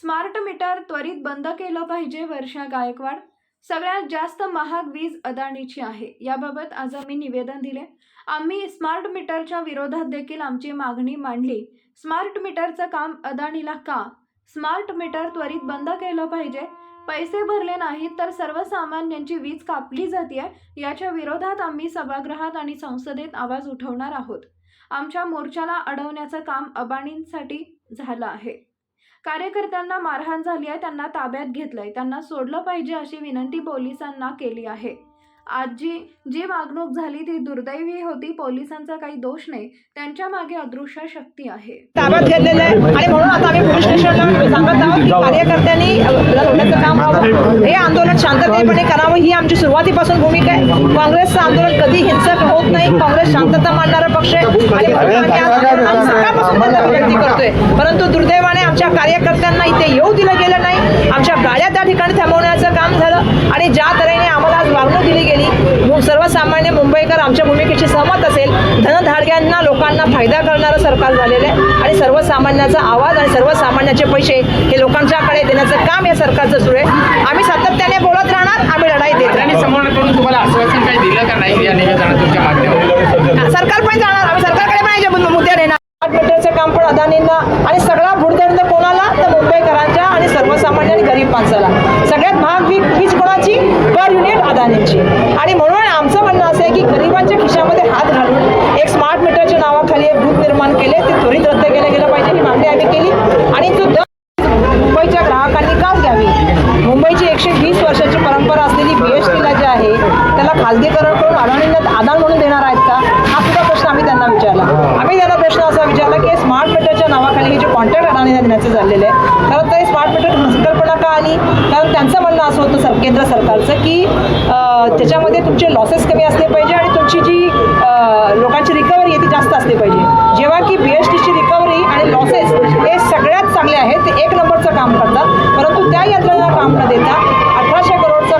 Smart meter त्वरित बंद केलं पाहिजे वर्षा गायकवाड. सगळ्यात जास्त महाग वीज अदानीची आहे. याबाबत आज आम्ही निवेदन दिले. आम्ही स्मार्ट मीटरच्या विरोधात देखील आमची मागणी मांडली. स्मार्ट मीटरचं काम अदानीला का? स्मार्ट मीटर त्वरित बंद केलं पाहिजे. पैसे भरले नाहीत तर सर्वसामान्यांची वीज कापली जाते याच्या विरोधात आम्ही सभागृहात आणि संसदेत आवाज उठवणार आहोत. आमच्या मोर्चाला अडवण्याचं काम अबाणींसाठी झालं आहे. कार्यकर्त्यांना मारहाण झाली आहे त्यांना ताब्यात घेतलंय. त्यांना सोडलं पाहिजे अशी विनंती पोलिसांना केली आहे. आज जी जी वागणूक झाली ती दुर्दैवी होती. पोलिसांचा काही दोष नाही. त्यांच्या मागे अदृश्य शक्ती आहे. ताब्यात घेतलेलं आहे आणि म्हणून आता आम्ही पोलीस सांगत आहोत की कार्यकर्त्यांनी आपल्याला सोडण्याचं काम व्हावं हे आंदोलन शांततेपणे करावं ही आमची सुरुवातीपासून भूमिका आहे. काँग्रेसचं आंदोलन कधी हिंसक होत नाही. काँग्रेस शांतता मानणारा पक्ष आहे. आणि करतोय. परंतु दुर्दैवाने आमच्या कार्यकर्त्यांना इथे येऊ दिलं गेलं नाही. आमच्या गाड्या त्या ठिकाणी थांबवण्याचं काम झालं. आणि ज्या तऱ्हेने आम्हाला आज वागणूक दिली गेली सर्वसामान्य मुंबईकर आमच्या भूमिकेशी सहमत असेल धनधाडग्यांना लोकांना फायदा करणारं सरकार झालेलं आहे. आणि सर्वसामान्याचा आवाज आणि सर्वसामान्याचे पैसे हे लोकांच्याकडे देण्याचं काम या सरकारचं सुरू आहे आम्ही सातत्याने बोलत राहणार आम्ही लढाई देत त्यांनी राहणार समोरून तुम्हाला आश्वासन काही दिलं का नाही या निवेदनात तुमच्या माध्यमातून सरकार पण जाणार आम्ही सरकारकडे पण याच्या मुद्दे स्मार्ट मीटरचं काम पण अदानींना आणि सगळा भुडदंड कोणाला? तर मुंबईकरांच्या आणि सर्वसामान्य आणि गरीब माणसाला. सगळ्यात महाग वीज वीज कोणाची? पर युनिट अदानींची. आणि म्हणून आमचं म्हणणं असं आहे की गरिबांच्या खिशामध्ये हात घालून एक स्मार्ट मीटरच्या नावाखाली एक भूत निर्माण केले ते त्वरित रद्द केलं गेलं पाहिजे ही मागणी आम्ही केली आणि तो दर मुंबईच्या ग्राहकांनी काच घ्यावी मुंबईची एकशे वीस वर्षाची परंपरा असलेली बी एस टीला जे आहे त्याला खाजगीकरण करून अडाणींना आदान म्हणून देणार आहेत का? हा सुद्धा प्रश्न आम्ही त्यांना विचारला. आम्ही त्यांना प्रश्न असा विचारला की स्मार्ट मीटरच्या नावाखाली हे जे कॉन्ट्रॅक्ट अडाणींना देण्याचं झालेलं आहे कारण ते स्मार्ट मीटर संकल्पना का आली? कारण त्यांचं म्हणणं असं होतं सर केंद्र सरकारचं की त्याच्यामध्ये तुमचे लॉसेस कमी असले पाहिजे आणि तुमची जी अं, लोकांची रिकव्हरी आहे ती जास्त असली पाहिजे जेव्हा की बी एस टीची रिकव्हरी आणि लॉसेस हे सगळ्यात चांगले आहेत ते एक नंबरचं काम करतात परंतु त्या यंत्रणेला काम न देता अठराशे करोडचा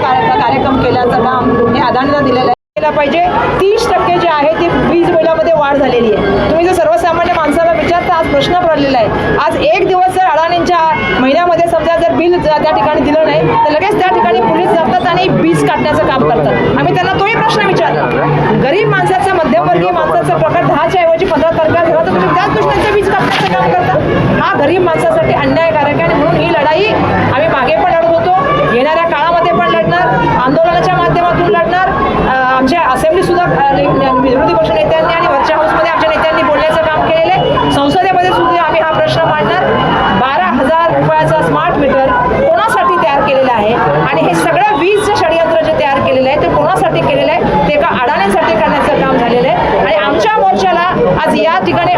बिलाचं काम हे अदानीला दिलेलं आहे. केला पाहिजे. तीस टक्के जे आहे ती वीज बिलामध्ये वाढ झालेली आहे. तुम्ही जर सर्वसामान्य माणसाला विचारता आज प्रश्न पडलेला आहे. आज एक दिवस जर अडाणींच्या महिन्यामध्ये समजा जर बिल त्या ठिकाणी दिलं नाही तर लगेच त्या ठिकाणी पोलीस जातात आणि वीज काढण्याचं काम करतात. आम्ही त्यांना तोही प्रश्न विचारला. गरीब माणसाचा मध्यमवर्गीय माणसाचा पगार दहाच्या ऐवजी पंधरा तारखेला ठेवा तर तुम्ही त्याच दृष्टीचं वीज काढण्याचं काम करता. हा गरीब माणसासाठी अन्यायकारक आहे आणि म्हणून ही लढाई आम्ही मागे पण विरोधी पक्ष नेत्यांनी आणि वरच्या हाऊसमध्ये आमच्या नेत्यांनी बोलण्याचं काम केलेलं आहे. संसदेमध्ये सुद्धा आम्ही हा प्रश्न मांडणार. बारा हजार रुपयाचा स्मार्ट मीटर कोणासाठी तयार केलेला आहे? आणि हे सगळं वीजचं षडयंत्र जे तयार केलेलं आहे ते कोणासाठी केलेलं आहे? ते एका अडाण्यासाठी करण्याचं काम झालेलं आहे. आणि आमच्या मोर्चाला आज या ठिकाणी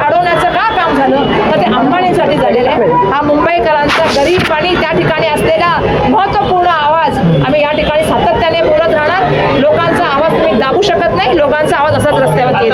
शकत नाही. लोकांचा आवाज असाच रस्त्यावर येत.